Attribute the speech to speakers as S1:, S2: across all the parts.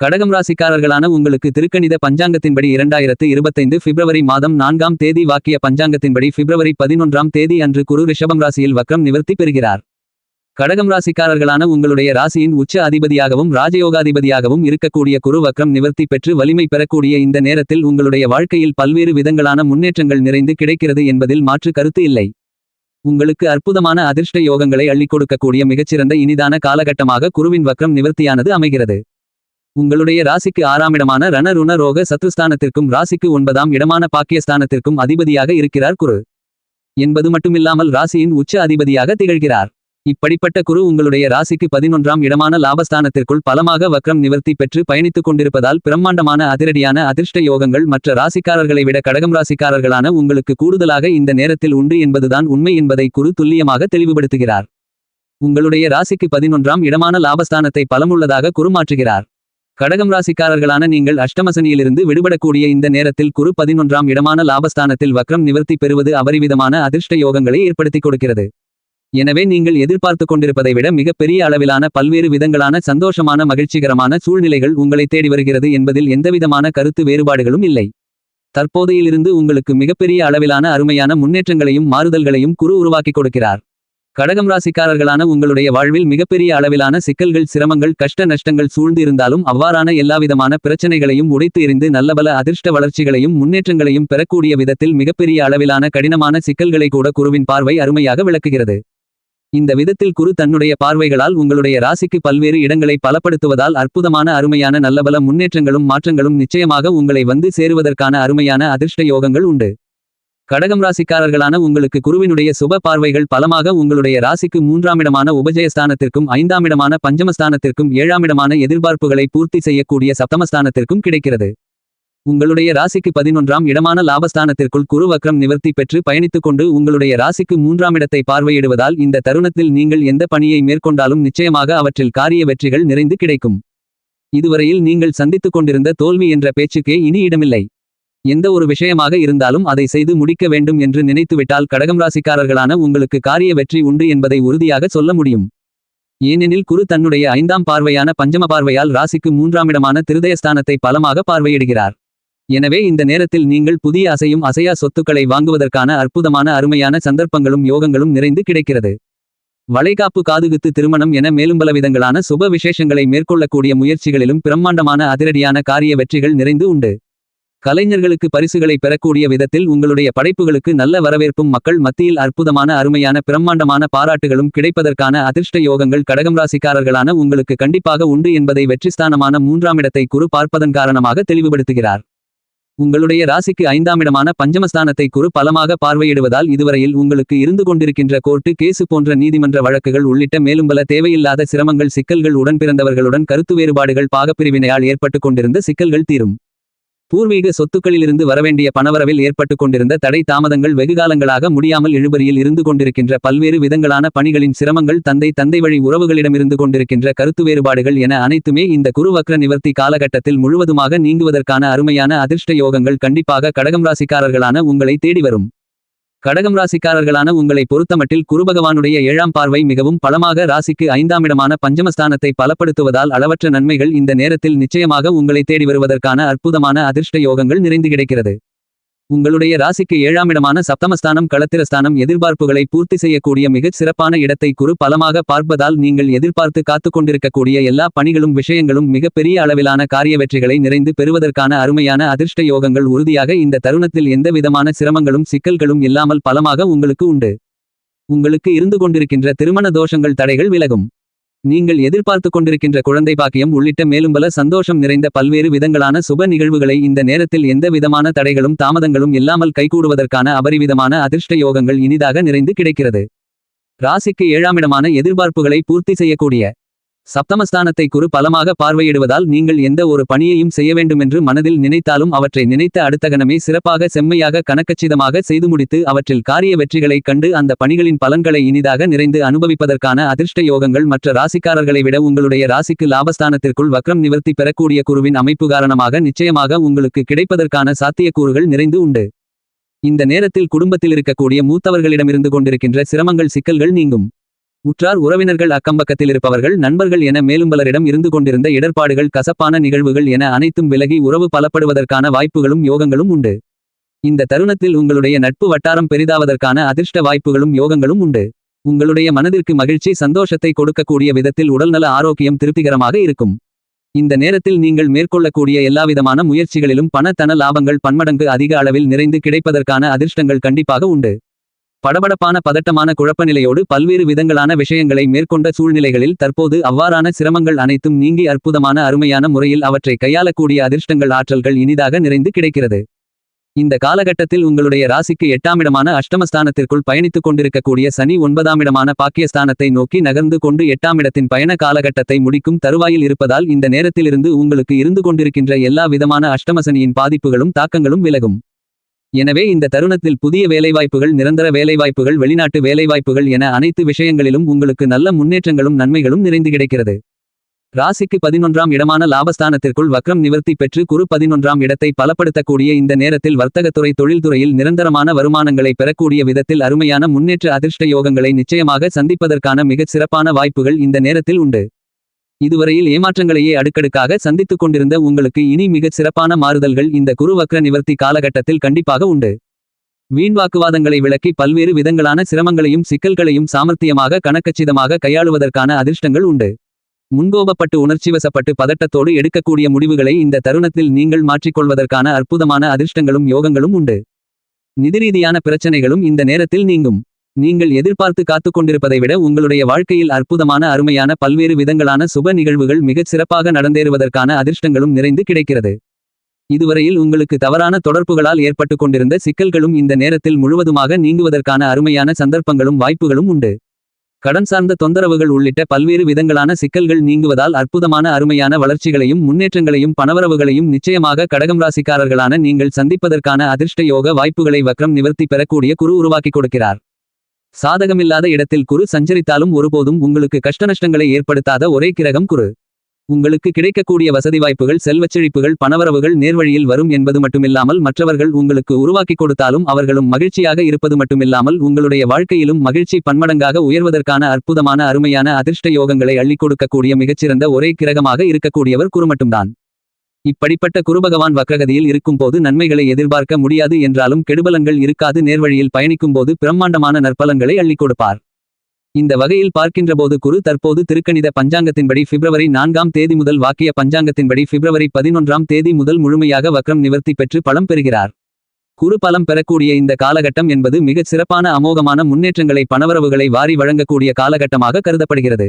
S1: கடகம் ராசிக்காரர்களான உங்களுக்கு திருக்கணித பஞ்சாங்கத்தின்படி இரண்டாயிரத்து இருபத்தைந்து பிப்ரவரி மாதம் நான்காம் தேதி வாக்கிய பஞ்சாங்கத்தின்படி பிப்ரவரி பதினொன்றாம் தேதி அன்று குரு ரிஷபம் ராசியில் வக்ரம் நிவர்த்தி பெறுகிறார். கடகம் ராசிக்காரர்களான உங்களுடைய ராசியின் உச்ச அதிபதியாகவும் ராஜயோகாதிபதியாகவும் இருக்கக்கூடிய குரு வக்ரம் நிவர்த்தி பெற்று வலிமை பெறக்கூடிய இந்த நேரத்தில் உங்களுடைய வாழ்க்கையில் பல்வேறு விதங்களான முன்னேற்றங்கள் நிறைந்து கிடைக்கிறது என்பதில் மாற்று கருத்து இல்லை. உங்களுக்கு அற்புதமான அதிர்ஷ்ட யோகங்களை அள்ளிக் கொடுக்கக்கூடிய மிகச்சிறந்த இனிதான காலகட்டமாக குருவின் வக்ரம் நிவர்த்தியானது அமைகிறது. உங்களுடைய ராசிக்கு ஆறாம் இடமான ரணருண ரோக சத்ருஸ்தானத்திற்கும் ராசிக்கு ஒன்பதாம் இடமான பாக்கியஸ்தானத்திற்கும் அதிபதியாக இருக்கிறார் குரு. என்பது மட்டுமில்லாமல் ராசியின் உச்ச அதிபதியாக திகழ்கிறார். இப்படிப்பட்ட குரு உங்களுடைய ராசிக்கு பதினொன்றாம் இடமான லாபஸ்தானத்திற்குள் பலமாக வக்ரம் நிவர்த்தி பெற்று பயணித்துக் கொண்டிருப்பதால் பிரம்மாண்டமான அதிரடியான அதிர்ஷ்ட யோகங்கள் மற்ற ராசிக்காரர்களை விட கடகம் ராசிக்காரர்களான உங்களுக்கு கூடுதலாக இந்த நேரத்தில் உண்டு என்பதுதான் உண்மை என்பதை குரு துல்லியமாக தெளிவுபடுத்துகிறார். உங்களுடைய ராசிக்கு பதினொன்றாம் இடமான லாபஸ்தானத்தை பலமுள்ளதாக குருமாற்றுகிறார் கடகம் ராசிக்காரர்களான நீங்கள் அஷ்டமசனியிலிருந்து விடுபடக்கூடிய இந்த நேரத்தில் குரு பதினொன்றாம் இடமான லாபஸ்தானத்தில் வக்ரம் நிவர்த்தி பெறுவது அபரிவிதமான அதிர்ஷ்ட யோகங்களை ஏற்படுத்திக் கொடுக்கிறது. எனவே நீங்கள் எதிர்பார்த்து கொண்டிருப்பதை விட மிகப்பெரிய அளவிலான பல்வேறு விதங்களான சந்தோஷமான மகிழ்ச்சிகரமான சூழ்நிலைகள் உங்களை தேடி வருகிறது என்பதில் எந்தவிதமான கருத்து வேறுபாடுகளும் இல்லை. தற்போதையிலிருந்து உங்களுக்கு மிகப்பெரிய அளவிலான அருமையான முன்னேற்றங்களையும் மாறுதல்களையும் குரு உருவாக்கிக் கொடுக்கிறார். கடகம் ராசிக்காரர்களான உங்களுடைய வாழ்வில் மிகப்பெரிய அளவிலான சிக்கல்கள் சிரமங்கள் கஷ்ட நஷ்டங்கள் சூழ்ந்து இருந்தாலும் அவ்வாறான எல்லாவிதமான பிரச்சனைகளையும் உடைத்து எறிந்து நல்லபல அதிர்ஷ்ட வளர்ச்சிகளையும் முன்னேற்றங்களையும் பெறக்கூடிய விதத்தில் மிகப்பெரிய அளவிலான கடினமான சிக்கல்களை கூட குருவின் பார்வை அருமையாக விளக்குகிறது. இந்த விதத்தில் குரு தன்னுடைய பார்வைகளால் உங்களுடைய ராசிக்கு பல்வேறு இடங்களை பலப்படுத்துவதால் அற்புதமான அருமையான நல்லபல முன்னேற்றங்களும் மாற்றங்களும் நிச்சயமாக உங்களை வந்து சேருவதற்கான அருமையான அதிர்ஷ்ட யோகங்கள் உண்டு. கடகம் ராசிக்காரர்களான உங்களுக்கு குருவினுடைய சுப பார்வைகள் பலமாக உங்களுடைய ராசிக்கு மூன்றாமிடமான உபஜயஸ்தானத்திற்கும் ஐந்தாமிடமான பஞ்சமஸ்தானத்திற்கும் ஏழாமிடமான எதிர்பார்ப்புகளை பூர்த்தி செய்யக்கூடிய சப்தமஸ்தானத்திற்கும் கிடைக்கிறது. உங்களுடைய ராசிக்கு பதினொன்றாம் இடமான லாபஸ்தானத்திற்குள் குரு வக்ரம் நிவர்த்தி பெற்று பயணித்துக் கொண்டு உங்களுடைய ராசிக்கு மூன்றாம் இடத்தை பார்வையிடுவதால் இந்த தருணத்தில் நீங்கள் எந்த பணியை மேற்கொண்டாலும் நிச்சயமாக அவற்றில் காரிய வெற்றிகள் நிறைந்து கிடைக்கும். இதுவரையில் நீங்கள் சந்தித்துக் கொண்டிருந்த தோல்வி என்ற பேச்சுக்கே இனி இடமில்லை. எந்த ஒரு விஷயமாக இருந்தாலும் அதை செய்து முடிக்க வேண்டும் என்று நினைத்துவிட்டால் கடகம் ராசிக்காரர்களான உங்களுக்கு காரிய வெற்றி உண்டு என்பதை உறுதியாக சொல்ல முடியும். ஏனெனில் குரு தன்னுடைய ஐந்தாம் பார்வையான பஞ்சம பார்வையால் ராசிக்கு மூன்றாமிடமான திருதயஸ்தானத்தை பலமாக பார்வையிடுகிறார். எனவே இந்த நேரத்தில் நீங்கள் புதிய அசையும் அசையா சொத்துக்களை வாங்குவதற்கான அற்புதமான அருமையான சந்தர்ப்பங்களும் யோகங்களும் நிறைந்து கிடைக்கிறது. வளைகாப்பு காதுகுத்து திருமணம் என மேலும் பல விதங்களான சுப விசேஷங்களை மேற்கொள்ளக்கூடிய முயற்சிகளிலும் பிரம்மாண்டமான அதிரடியான காரிய வெற்றிகள் நிறைந்து உண்டு. கலைஞர்களுக்கு பரிசுகளை பெறக்கூடிய விதத்தில் உங்களுடைய படைப்புகளுக்கு நல்ல வரவேற்பும் மக்கள் மத்தியில் அற்புதமான அருமையான பிரம்மாண்டமான பாராட்டுகளும் கிடைப்பதற்கான அதிர்ஷ்ட யோகங்கள் கடகம் ராசிக்காரர்களான உங்களுக்கு கண்டிப்பாக உண்டு என்பதை வெற்றிஸ்தானமான மூன்றாம் இடத்தை குறு பார்ப்பதன் காரணமாக தெளிவுபடுத்துகிறார். உங்களுடைய ராசிக்கு ஐந்தாமிடமான பஞ்சமஸ்தானத்தை குறு பலமாக பார்வையிடுவதால் இதுவரையில் உங்களுக்கு இருந்து கொண்டிருக்கின்ற கோர்ட்டு கேசு போன்ற நீதிமன்ற வழக்குகள் உள்ளிட்ட மேலும் பல தேவையில்லாத சிரமங்கள் சிக்கல்கள் உடன் பிறந்தவர்களுடன் கருத்து வேறுபாடுகள் பாகப்பிரிவினையால் ஏற்பட்டுக் கொண்டிருந்த சிக்கல்கள் தீரும். பூர்வீக சொத்துக்களிலிருந்து வரவேண்டிய பணவரவில் ஏற்பட்டுக் கொண்டிருந்த தடை தாமதங்கள் வெகுகாலங்களாக முடியாமல் இழுபறியில் இருந்து கொண்டிருக்கின்ற பல்வேறு விதங்களான பணிகளின் சிரமங்கள் தந்தை தந்தை வழி உறவுகளிடமிருந்து கொண்டிருக்கின்ற கருத்து வேறுபாடுகள் என அனைத்துமே இந்த குருவக்ர நிவர்த்தி காலகட்டத்தில் முழுவதுமாக நீங்குவதற்கான அருமையான அதிர்ஷ்ட யோகங்கள் கண்டிப்பாக கடகம் ராசிக்காரர்களான உங்களை தேடி வரும். கடகம் ராசிக்காரர்களான உங்களை பொறுத்தமட்டில் குருபகவானுடைய ஏழாம் பார்வை மிகவும் பலமாக ராசிக்கு ஐந்தாமிடமான பஞ்சமஸ்தானத்தை பலப்படுத்துவதால் அளவற்ற நன்மைகள் இந்த நேரத்தில் நிச்சயமாக உங்களை தேடி வருவதற்கான அற்புதமான அதிர்ஷ்ட யோகங்கள் நிறைந்து கிடைக்கிறது. உங்களுடைய ராசிக்கு ஏழாமிடமான சப்தமஸ்தானம் களத்திரஸ்தானம் எதிர்பார்ப்புகளை பூர்த்தி செய்யக்கூடிய மிகச் சிறப்பான இடத்தை குறு பலமாக பார்ப்பதால் நீங்கள் எதிர்பார்த்து காத்துக் கொண்டிருக்கக்கூடிய எல்லா பணிகளும் விஷயங்களும் மிகப்பெரிய அளவிலான காரிய வெற்றிகளை நிறைந்து பெறுவதற்கான அருமையான அதிர்ஷ்ட யோகங்கள் உறுதியாக இந்த தருணத்தில் எந்தவிதமான சிரமங்களும் சிக்கல்களும் இல்லாமல் பலமாக உங்களுக்கு உண்டு. உங்களுக்கு இருந்து கொண்டிருக்கின்ற திருமண தோஷங்கள் தடைகள் விலகும். நீங்கள் எதிர்பார்த்து கொண்டிருக்கின்ற குழந்தை பாக்கியம் உள்ளிட்ட மேலும் பல சந்தோஷம் நிறைந்த பல்வேறு விதங்களான சுப நிகழ்வுகளை இந்த நேரத்தில் எந்த விதமான தடைகளும் தாமதங்களும் இல்லாமல் கைகூடுவதற்கான அபரிவிதமான அதிர்ஷ்ட யோகங்கள் இனிதாக நிறைந்து கிடைக்கிறது. ராசிக்கு ஏழாமிடமான எதிர்பார்ப்புகளை பூர்த்தி செய்யக்கூடிய சப்தமஸ்தானத்தை குறு பலமாக பார்வையிடுவதால் நீங்கள் எந்த ஒரு பணியையும் செய்ய வேண்டுமென்று மனதில் நினைத்தாலும் அவற்றை நினைத்த அடுத்த கணமே சிறப்பாக செம்மையாக கணக்கச்சிதமாக செய்து முடித்து அவற்றில் காரிய வெற்றிகளைக் கண்டு அந்த பணிகளின் பலன்களை இனிதாக நிறைந்து அனுபவிப்பதற்கான அதிர்ஷ்ட யோகங்கள் மற்ற ராசிக்காரர்களை விட உங்களுடைய ராசிக்கு லாபஸ்தானத்திற்குள் வக்ரம் நிவர்த்தி பெறக்கூடிய குருவின் அமைப்பு காரணமாக நிச்சயமாக உங்களுக்கு கிடைப்பதற்கான சாத்தியக்கூறுகள் நிறைந்து உண்டு. இந்த நேரத்தில் குடும்பத்தில் இருக்கக்கூடிய மூத்தவர்களிடமிருந்து கொண்டிருக்கின்ற சிரமங்கள் சிக்கல்கள் நீங்கும். உற்றார் உறவினர்கள் அக்கம்பக்கத்தில் இருப்பவர்கள் நண்பர்கள் என மேலும் பலரிடம் இருந்து கொண்டிருந்த இடர்பாடுகள் கசப்பான நிகழ்வுகள் என அனைத்தும் விலகி உறவு பலப்படுவதற்கான வாய்ப்புகளும் யோகங்களும் உண்டு. இந்த தருணத்தில் உங்களுடைய நட்பு வட்டாரம் பெரிதாவதற்கான அதிர்ஷ்ட வாய்ப்புகளும் யோகங்களும் உண்டு. உங்களுடைய மனதிற்கு மகிழ்ச்சி சந்தோஷத்தை கொடுக்கக்கூடிய விதத்தில் உடல்நல ஆரோக்கியம் திருப்திகரமாக இருக்கும். இந்த நேரத்தில் நீங்கள் மேற்கொள்ளக்கூடிய எல்லாவிதமான முயற்சிகளிலும் பண தன லாபங்கள் பன்மடங்கு அதிக அளவில் நிறைந்து கிடைப்பதற்கான அதிர்ஷ்டங்கள் கண்டிப்பாக உண்டு. படபடப்பான பதட்டமான குழப்பநிலையோடு பல்வேறு விதங்களான விஷயங்களை மேற்கொண்ட சூழ்நிலைகளில் தற்போது அவ்வாறான சிரமங்கள் அனைத்தும் நீங்கி அற்புதமான அருமையான முறையில் அவற்றை கையாளக்கூடிய அதிர்ஷ்டங்கள் ஆற்றல்கள் இனிதாக நிறைந்து கிடைக்கிறது. இந்த காலகட்டத்தில் உங்களுடைய ராசிக்கு எட்டாமிடமான அஷ்டமஸ்தானத்திற்குள் பயணித்துக் கொண்டிருக்கக்கூடிய சனி ஒன்பதாமிடமான பாக்கியஸ்தானத்தை நோக்கி நகர்ந்து கொண்டு எட்டாமிடத்தின் பயண காலகட்டத்தை முடிக்கும் தருவாயில் இருப்பதால் இந்த நேரத்திலிருந்து உங்களுக்கு இருந்து கொண்டிருக்கின்ற எல்லா விதமான அஷ்டமசனியின் பாதிப்புகளும் தாக்கங்களும் விலகும். எனவே இந்த தருணத்தில் புதிய வேலைவாய்ப்புகள் நிரந்தர வேலைவாய்ப்புகள் வெளிநாட்டு வேலைவாய்ப்புகள் என அனைத்து விஷயங்களிலும் உங்களுக்கு நல்ல முன்னேற்றங்களும் நன்மைகளும் நிறைந்து கிடைக்கிறது. ராசிக்கு பதினொன்றாம் இடமான லாபஸ்தானத்திற்குள் வக்ரம் நிவர்த்தி பெற்று குறு பதினொன்றாம் இடத்தை பலப்படுத்தக்கூடிய இந்த நேரத்தில் வர்த்தகத்துறை தொழில்துறையில் நிரந்தரமான வருமானங்களை பெறக்கூடிய விதத்தில் அருமையான முன்னேற்ற அதிர்ஷ்ட யோகங்களை நிச்சயமாக சந்திப்பதற்கான மிகச் சிறப்பான வாய்ப்புகள் இந்த நேரத்தில் உண்டு. இதுவரையில் ஏமாற்றங்களையே அடுக்கடுக்காக சந்தித்துக் கொண்டிருந்த உங்களுக்கு இனி மிகச் சிறப்பான மாறுதல்கள் இந்த குரு வக்ர நிவர்த்தி காலகட்டத்தில் கண்டிப்பாக உண்டு. வீண்வாக்குவாதங்களை விளக்கி பல்வேறு விதங்களான சிரமங்களையும் சிக்கல்களையும் சாமர்த்தியமாக கணக்கச்சிதமாக கையாளுவதற்கான அதிர்ஷ்டங்கள் உண்டு. முன்கோபப்பட்டு உணர்ச்சிவசப்பட்டு பதட்டத்தோடு எடுக்கக்கூடிய முடிவுகளை இந்த தருணத்தில் நீங்கள் மாற்றிக்கொள்வதற்கான அற்புதமான அதிர்ஷ்டங்களும் யோகங்களும் உண்டு. நிதிரீதியான பிரச்சனைகளும் இந்த நேரத்தில் நீங்கும். நீங்கள் எதிர்பார்த்து காத்துக் கொண்டிருப்பதை விட உங்களுடைய வாழ்க்கையில் அற்புதமான அருமையான பல்வேறு விதங்களான சுப நிகழ்வுகள் மிகச் சிறப்பாக நடந்தேறுவதற்கான அதிர்ஷ்டங்களும் நிறைந்து கிடைக்கிறது. இதுவரையில் உங்களுக்கு தவறான தொடர்புகளால் ஏற்பட்டு கொண்டிருந்த சிக்கல்களும் இந்த நேரத்தில் முழுவதுமாக நீங்குவதற்கான அருமையான சந்தர்ப்பங்களும் வாய்ப்புகளும் உண்டு. கடன் சார்ந்த தொந்தரவுகள் உள்ளிட்ட பல்வேறு விதங்களான சிக்கல்கள் நீங்குவதால் அற்புதமான அருமையான வளர்ச்சிகளையும் முன்னேற்றங்களையும் பணவரவுகளையும் நிச்சயமாக கடகம் ராசிக்காரர்களான நீங்கள் சந்திப்பதற்கான அதிர்ஷ்ட யோக வாய்ப்புகளை வக்ரம் நிவர்த்தி பெறக்கூடிய குரு உருவாக்கிக் கொடுக்கிறார். சாதகமில்லாத இடத்தில் குரு சஞ்சரித்தாலும் ஒருபோதும் உங்களுக்கு கஷ்டநஷ்டங்களை ஏற்படுத்தாத ஒரே கிரகம் குரு. உங்களுக்கு கிடைக்கக்கூடிய வசதி வாய்ப்புகள் செல்வச்செழிப்புகள் பணவரவுகள் நேர்வழியில் வரும் என்பது மட்டுமில்லாமல் மற்றவர்கள் உங்களுக்கு உருவாக்கிக் கொடுத்தாலும் அவர்களும் மகிழ்ச்சியாக இருப்பது மட்டுமில்லாமல் உங்களுடைய வாழ்க்கையிலும் மகிழ்ச்சி பன்மடங்காக உயர்வதற்கான அற்புதமான அருமையான அதிர்ஷ்ட யோகங்களை அள்ளிக் கொடுக்கக்கூடிய மிகச்சிறந்த ஒரே கிரகமாக இருக்கக்கூடியவர் குரு மட்டும்தான். இப்படிப்பட்ட குருபகவான் வக்ரகதியில் இருக்கும்போது நன்மைகளை எதிர்பார்க்க முடியாது என்றாலும் கெடுபலங்கள் இருக்காது நேர்வழியில் பயணிக்கும்போது பிரம்மாண்டமான நற்பலங்களை அள்ளிக் கொடுப்பார். இந்த வகையில் பார்க்கின்றபோது குரு தற்போது திருக்கணித பஞ்சாங்கத்தின்படி பிப்ரவரி நான்காம் தேதி முதல் வாக்கிய பஞ்சாங்கத்தின்படி பிப்ரவரி பதினொன்றாம் தேதி முதல் முழுமையாக வக்ரம் நிவர்த்தி பெற்று பலம் பெறுகிறார். குரு பலம் பெறக்கூடிய இந்த காலகட்டம் என்பது மிகச் சிறப்பான அமோகமான முன்னேற்றங்களை பணவரவுகளை வாரி வழங்கக்கூடிய காலகட்டமாக கருதப்படுகிறது.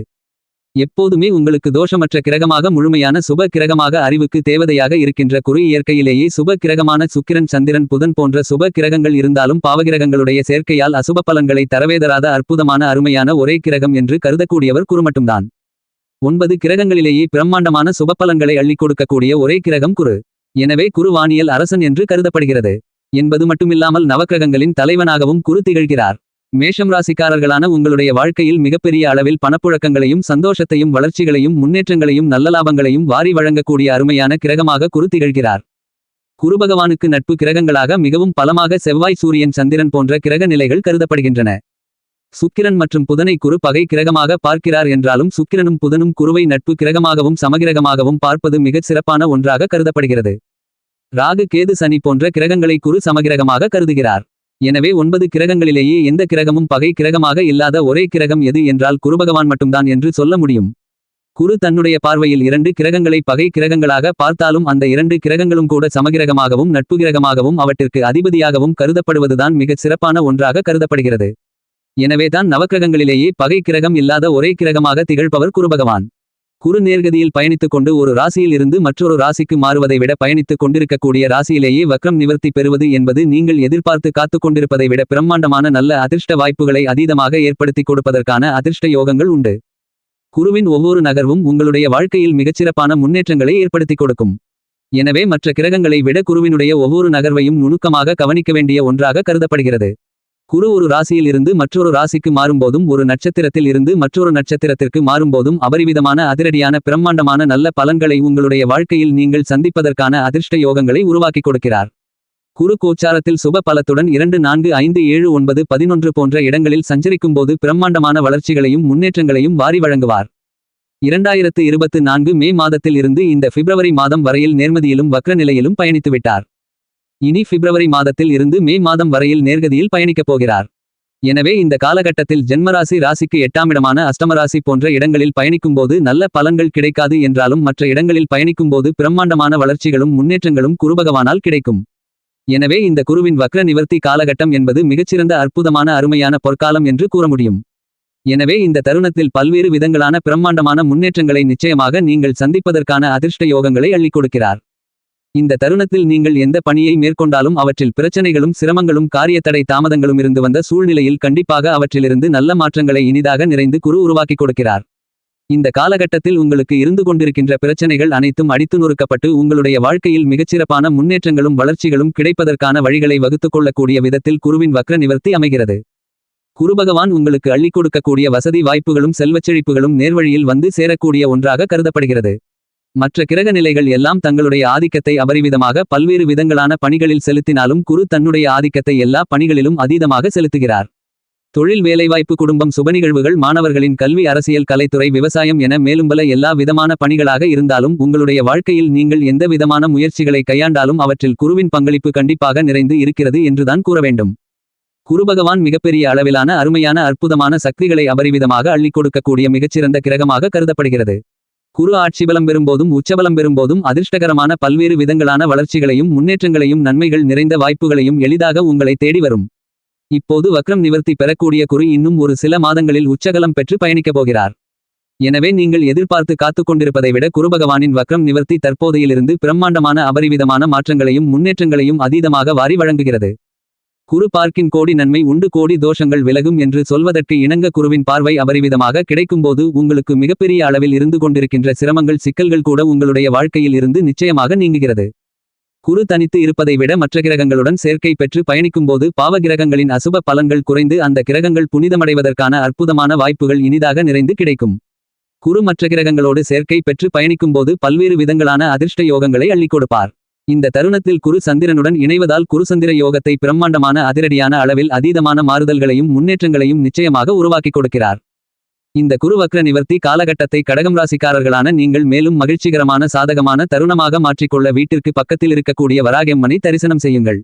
S1: எப்போதுமே உங்களுக்கு தோஷமற்ற கிரகமாக முழுமையான சுப கிரகமாக அறிவுக்கு தேவதையாக இருக்கின்ற குரு இயற்கையிலேயே சுப கிரகமான சுக்கிரன் சந்திரன் புதன் போன்ற சுப கிரகங்கள் இருந்தாலும் பாவகிரகங்களுடைய சேர்க்கையால் அசுப பலன்களை தரவேதராத அற்புதமான அருமையான ஒரே கிரகம் என்று கருதக்கூடியவர் குரு மட்டும்தான். ஒன்பது கிரகங்களிலேயே பிரம்மாண்டமான சுப பலன்களை அள்ளிக் கொடுக்கக்கூடிய ஒரே கிரகம் குரு. எனவே குரு வானியல் அரசன் என்று கருதப்படுகிறது. என்பது மட்டுமில்லாமல் நவக்கிரகங்களின் தலைவனாகவும் குரு திகழ்கிறார். மேஷம் ராசிக்காரர்களான உங்களுடைய வாழ்க்கையில் மிகப்பெரிய அளவில் பணப்புழக்கங்களையும் சந்தோஷத்தையும் வளர்ச்சிகளையும் முன்னேற்றங்களையும் நல்ல லாபங்களையும் வாரி வழங்கக்கூடிய அருமையான கிரகமாக குரு திகழ்கிறார். குரு பகவானுக்கு நட்பு கிரகங்களாக மிகவும் பலமாக செவ்வாய் சூரியன் சந்திரன் போன்ற கிரக நிலைகள் கருதப்படுகின்றன. சுக்கிரன் மற்றும் புதனை குரு பகை கிரகமாக பார்க்கிறார் என்றாலும் சுக்கிரனும் புதனும் குருவை நட்பு கிரகமாகவும் சமகிரகமாகவும் பார்ப்பது மிகச் சிறப்பான ஒன்றாக கருதப்படுகிறது. ராகு கேது சனி போன்ற கிரகங்களை குரு சமகிரகமாக கருதுகிறார். எனவே ஒன்பது கிரகங்களிலேயே எந்த கிரகமும் பகை கிரகமாக இல்லாத ஒரே கிரகம் எது என்றால் குருபகவான் மட்டும்தான் என்று சொல்ல முடியும். குரு தன்னுடைய பார்வையில் இரண்டு கிரகங்களை பகை கிரகங்களாக பார்த்தாலும் அந்த இரண்டு கிரகங்களும் கூட சமகிரகமாகவும் நட்பு கிரகமாகவும் அவற்றிற்கு அதிபதியாகவும் கருதப்படுவதுதான் மிகச் சிறப்பான ஒன்றாக கருதப்படுகிறது. எனவேதான் நவக்கிரகங்களிலேயே பகை கிரகம் இல்லாத ஒரே கிரகமாக திகழ்பவர் குருபகவான். குரு நேர்கதியில் பயணித்துக் கொண்டு ஒரு ராசியில் இருந்து மற்றொரு ராசிக்கு மாறுவதை விட பயணித்துக் கொண்டிருக்கக்கூடிய ராசியிலேயே வக்ரம் நிவர்த்தி பெறுவது என்பது நீங்கள் எதிர்பார்த்து காத்துக் கொண்டிருப்பதை விட பிரம்மாண்டமான நல்ல அதிர்ஷ்ட வாய்ப்புகளை அதீதமாக ஏற்படுத்திக் கொடுப்பதற்கான அதிர்ஷ்ட யோகங்கள் உண்டு. குருவின் ஒவ்வொரு நகர்வும் உங்களுடைய வாழ்க்கையில் மிகச்சிறப்பான முன்னேற்றங்களை ஏற்படுத்திக் கொடுக்கும். எனவே மற்ற கிரகங்களை விட குருவினுடைய ஒவ்வொரு நகர்வையும் நுணுக்கமாக கவனிக்க வேண்டிய ஒன்றாக கருதப்படுகிறது. குரு ஒரு ராசியில் இருந்து மற்றொரு ராசிக்கு மாறும்போதும் ஒரு நட்சத்திரத்தில் இருந்து மற்றொரு நட்சத்திரத்திற்கு மாறும்போதும் அபரிவிதமான அதிரடியான பிரம்மாண்டமான நல்ல பலன்களை உங்களுடைய வாழ்க்கையில் நீங்கள் சந்திப்பதற்கான அதிர்ஷ்ட யோகங்களை உருவாக்கிக் கொடுக்கிறார். குரு கோச்சாரத்தில் சுப பலத்துடன் இரண்டு நான்கு ஐந்து ஏழு ஒன்பது பதினொன்று போன்ற இடங்களில் சஞ்சரிக்கும்போது பிரம்மாண்டமான வளர்ச்சிகளையும் முன்னேற்றங்களையும் வாரி வழங்குவார். இரண்டாயிரத்து இருபத்து நான்கு மே மாதத்தில் இருந்து இந்த பிப்ரவரி மாதம் வரையில் நேர்மதியிலும் வக்ர நிலையிலும் பயணித்துவிட்டார். இனி பிப்ரவரி மாதத்தில் இருந்து மே மாதம் வரையில் நேர்கதியில் பயணிக்கப் போகிறார். எனவே இந்த காலகட்டத்தில் ஜென்மராசி ராசிக்கு எட்டாமிடமான அஷ்டமராசி போன்ற இடங்களில் பயணிக்கும்போது நல்ல பலன்கள் கிடைக்காது என்றாலும் மற்ற இடங்களில் பயணிக்கும்போது பிரம்மாண்டமான வளர்ச்சிகளும் முன்னேற்றங்களும் குருபகவானால் கிடைக்கும். எனவே இந்த குருவின் வக்ர நிவர்த்தி காலகட்டம் என்பது மிகச்சிறந்த அற்புதமான அருமையான பொற்காலம் என்று கூற முடியும். எனவே இந்த தருணத்தில் பல்வேறு விதங்களான பிரம்மாண்டமான முன்னேற்றங்களை நிச்சயமாக நீங்கள் சந்திப்பதற்கான அதிர்ஷ்ட யோகங்களை அள்ளிக் கொடுக்கிறார். இந்த தருணத்தில் நீங்கள் எந்த பணியை மேற்கொண்டாலும் அவற்றில் பிரச்சனைகளும் சிரமங்களும் காரியத்தடை தாமதங்களும் இருந்து வந்த சூழ்நிலையில் கண்டிப்பாக அவற்றிலிருந்து நல்ல மாற்றங்களை இனிதாக நிறைந்து குரு உருவாக்கிக் கொடுக்கிறார். இந்த காலகட்டத்தில் உங்களுக்கு இருந்து கொண்டிருக்கின்ற பிரச்சனைகள் அனைத்தும் அடித்து நொறுக்கப்பட்டு உங்களுடைய வாழ்க்கையில் மிகச்சிறப்பான முன்னேற்றங்களும் வளர்ச்சிகளும் கிடைப்பதற்கான வழிகளை வகுத்துக் கொள்ளக்கூடிய விதத்தில் குருவின் வக்ர நிவர்த்தி அமைகிறது. குருபகவான் உங்களுக்கு அள்ளிக் கொடுக்கக்கூடிய வசதி வாய்ப்புகளும் செல்வச்செழிப்புகளும் நேர்வழியில் வந்து சேரக்கூடிய ஒன்றாக கருதப்படுகிறது. மற்ற கிரக நிலைகள் எல்லாம் தங்களுடைய ஆதிக்கத்தை அபரிவிதமாக பல்வேறு விதங்களான பணிகளில் செலுத்தினாலும் குரு தன்னுடைய ஆதிக்கத்தை எல்லா பணிகளிலும் அதீதமாக செலுத்துகிறார். தொழில் வேலைவாய்ப்பு குடும்பம் சுபநிகழ்வுகள் மாணவர்களின் கல்வி அரசியல் கலைத்துறை விவசாயம் என மேலும் பல எல்லா விதமான பணிகளாக இருந்தாலும் உங்களுடைய வாழ்க்கையில் நீங்கள் எந்த விதமான முயற்சிகளை கையாண்டாலும் அவற்றில் குருவின் பங்களிப்பு கண்டிப்பாக நிறைந்து இருக்கிறது என்றுதான் கூற வேண்டும். குருபகவான் மிகப்பெரிய அளவிலான அருமையான அற்புதமான சக்திகளை அபரிவிதமாக அள்ளிக் கொடுக்கக்கூடிய மிகச்சிறந்த கிரகமாக கருதப்படுகிறது. குரு ஆட்சி பலம் பெறும்போதும் உச்சபலம் பெறும்போதும் அதிர்ஷ்டகரமான பல்வேறு விதங்களான வளர்ச்சிகளையும் முன்னேற்றங்களையும் நன்மைகள் நிறைந்த வாய்ப்புகளையும் எளிதாக உங்களை தேடி வரும். இப்போது வக்ரம் நிவர்த்தி பெறக்கூடிய குரு இன்னும் ஒரு சில மாதங்களில் உச்சகலம் பெற்று பயணிக்கப் போகிறார். எனவே நீங்கள் எதிர்பார்த்து காத்துக் கொண்டிருப்பதை விட குருபகவானின் வக்ரம் நிவர்த்தி தற்போதையிலிருந்து பிரம்மாண்டமான அபரிவிதமான மாற்றங்களையும் முன்னேற்றங்களையும் அதீதமாக வாரி வழங்குகிறது. குரு பார்க்கின் கோடி நன்மை உண்டு கோடி தோஷங்கள் விலகும் என்று சொல்வதற்கு இணங்க குருவின் பார்வை அபரிவிதமாக கிடைக்கும்போது உங்களுக்கு மிகப்பெரிய அளவில் இருந்து கொண்டிருக்கின்ற சிரமங்கள் சிக்கல்கள் கூட உங்களுடைய வாழ்க்கையில் இருந்து நிச்சயமாக நீங்குகிறது. குரு தனித்து இருப்பதை விட மற்ற கிரகங்களுடன் சேர்க்கை பெற்று பயணிக்கும்போது பாவ கிரகங்களின் அசுப பலன்கள் குறைந்து அந்த கிரகங்கள் புனிதமடைவதற்கான அற்புதமான வாய்ப்புகள் இனிதாக நிறைந்து கிடைக்கும். குரு மற்ற கிரகங்களோடு சேர்க்கை பெற்று பயணிக்கும்போது பல்வேறு விதங்களான அதிர்ஷ்ட யோகங்களை அள்ளிக் கொடுப்பார். இந்த தருணத்தில் குரு சந்திரனுடன் இணைவதால் குருசந்திர யோகத்தை பிரம்மாண்டமான அதிரடியான அளவில் அதீதமான மாறுதல்களையும் முன்னேற்றங்களையும் நிச்சயமாக உருவாக்கிக் கொடுக்கிறார். இந்த குருவக்ர நிவர்த்தி காலகட்டத்தை கடகம் ராசிக்காரர்களான நீங்கள் மேலும் மகிழ்ச்சிகரமான சாதகமான தருணமாக மாற்றிக்கொள்ள வீட்டிற்கு பக்கத்தில் இருக்கக்கூடிய வராகம்மனை தரிசனம் செய்யுங்கள்.